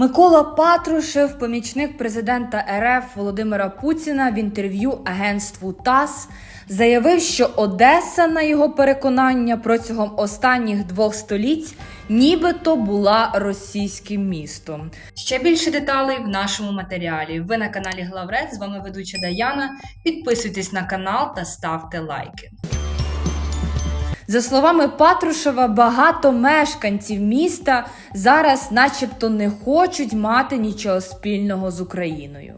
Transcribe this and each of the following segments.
Микола Патрушев, помічник президента РФ Володимира Путіна, в інтерв'ю агентству ТАСС заявив, що Одеса, на його переконання, протягом останніх двох століть нібито була російським містом. Ще більше деталей в нашому матеріалі. Ви на каналі Главред. З вами ведуча Даяна. Підписуйтесь на канал та ставте лайки. За словами Патрушева, багато мешканців міста зараз, начебто, не хочуть мати нічого спільного з Україною.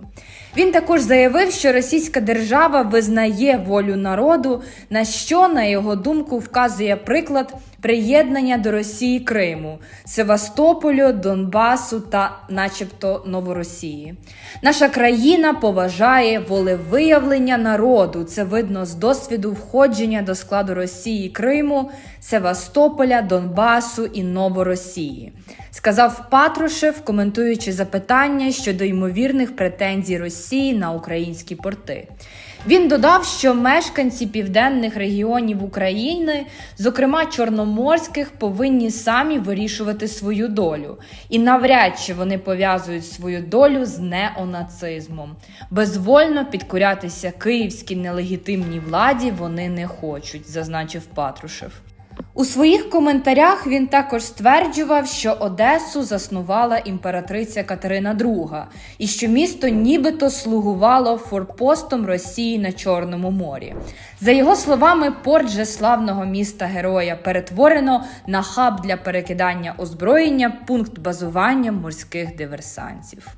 Він також заявив, що російська держава визнає волю народу, на що, на його думку, вказує приклад приєднання до Росії Криму, Севастополю, Донбасу та, начебто, Новоросії. Наша країна поважає волевиявлення народу. Це видно з досвіду входження до складу Росії Криму, Севастополя, Донбасу і Новоросії. Сказав Патрушев, коментуючи запитання щодо ймовірних претензій Росії на українські порти. Він додав, що мешканці південних регіонів України, зокрема чорноморських, повинні самі вирішувати свою долю, і навряд чи вони пов'язують свою долю з неонацизмом. Безвольно підкорятися київській нелегітимній владі вони не хочуть, зазначив Патрушев. У своїх коментарях він також стверджував, що Одесу заснувала імператриця Катерина II і що місто нібито слугувало форпостом Росії на Чорному морі. За його словами, порт же славного міста героя перетворено на хаб для перекидання озброєння, пункт базування морських диверсантів.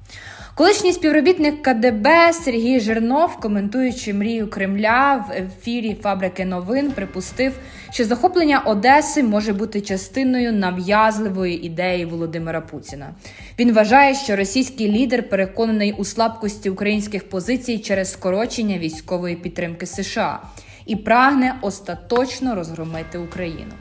Колишній співробітник КДБ Сергій Жирнов, коментуючи мрію Кремля в ефірі Фабрики новин, припустив, що захоплення Одеси може бути частиною нав'язливої ідеї Володимира Путіна. Він вважає, що російський лідер переконаний у слабкості українських позицій через скорочення військової підтримки США і прагне остаточно розгромити Україну.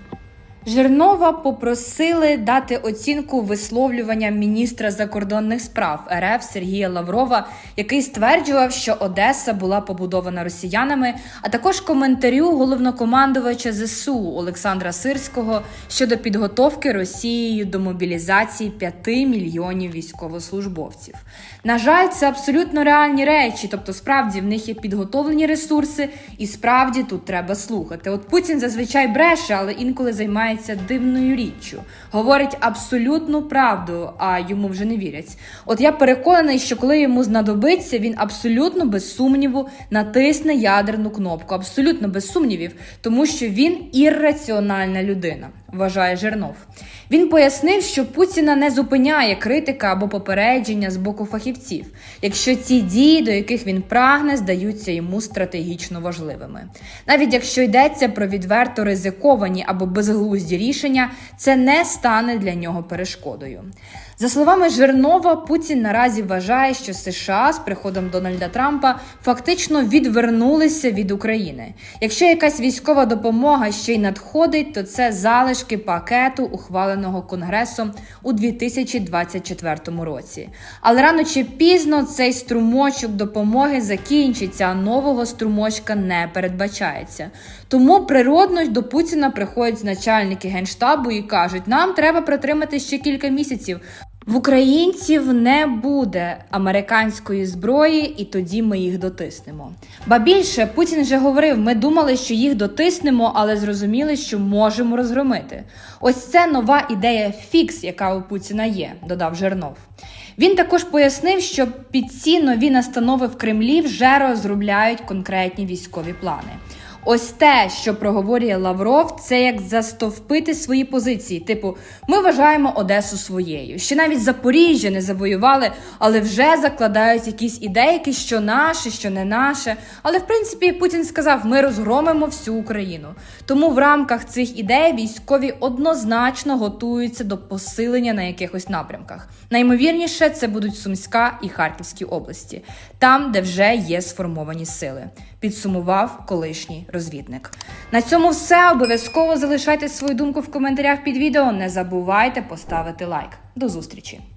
Жирнова попросили дати оцінку висловлюванням міністра закордонних справ РФ Сергія Лаврова, який стверджував, що Одеса була побудована росіянами, а також коментарю головнокомандувача ЗСУ Олександра Сирського щодо підготовки Росією до мобілізації 5 мільйонів військовослужбовців. На жаль, це абсолютно реальні речі, тобто, справді в них є підготовлені ресурси, і справді тут треба слухати. От Путін зазвичай бреше, але інколи займається дивною річчю, говорить абсолютну правду, а йому вже не вірять. От я переконаний, що коли йому знадобиться, він абсолютно без сумніву натисне ядерну кнопку, абсолютно без сумнівів, тому що він ірраціональна людина. Вважає Жернов. Він пояснив, що Путіна не зупиняє критика або попередження з боку фахівців, якщо ці дії, до яких він прагне, здаються йому стратегічно важливими. Навіть якщо йдеться про відверто ризиковані або безглузді рішення, це не стане для нього перешкодою. За словами Жирнова, Путін наразі вважає, що США з приходом Дональда Трампа фактично відвернулися від України. Якщо якась військова допомога ще й надходить, то це залишки пакету, ухваленого Конгресом у 2024 році. Але рано чи пізно цей струмочок допомоги закінчиться, а нового струмочка не передбачається. Тому природно до Путіна приходять начальники генштабу і кажуть: нам треба протримати ще кілька місяців. В українців не буде американської зброї, і тоді ми їх дотиснемо. Ба більше Путін вже говорив: ми думали, що їх дотиснемо, але зрозуміли, що можемо розгромити. Ось це нова ідея фікс, яка у Путіна є, додав Жернов. Він також пояснив, що під ці нові настанови в Кремлі вже розробляють конкретні військові плани. Ось те, що проговорює Лавров, це як застовпити свої позиції. Типу, ми вважаємо Одесу своєю. Ще навіть Запоріжжя не завоювали, але вже закладають якісь ідейки, що наше, що не наше. Але в принципі Путін сказав: ми розгромимо всю Україну. Тому в рамках цих ідей військові однозначно готуються до посилення на якихось напрямках. Наймовірніше, це будуть Сумська і Харківські області, там, де вже є сформовані сили. Підсумував колишній розвідник. На цьому все. Обов'язково залишайте свою думку в коментарях під відео. Не забувайте поставити лайк. До зустрічі!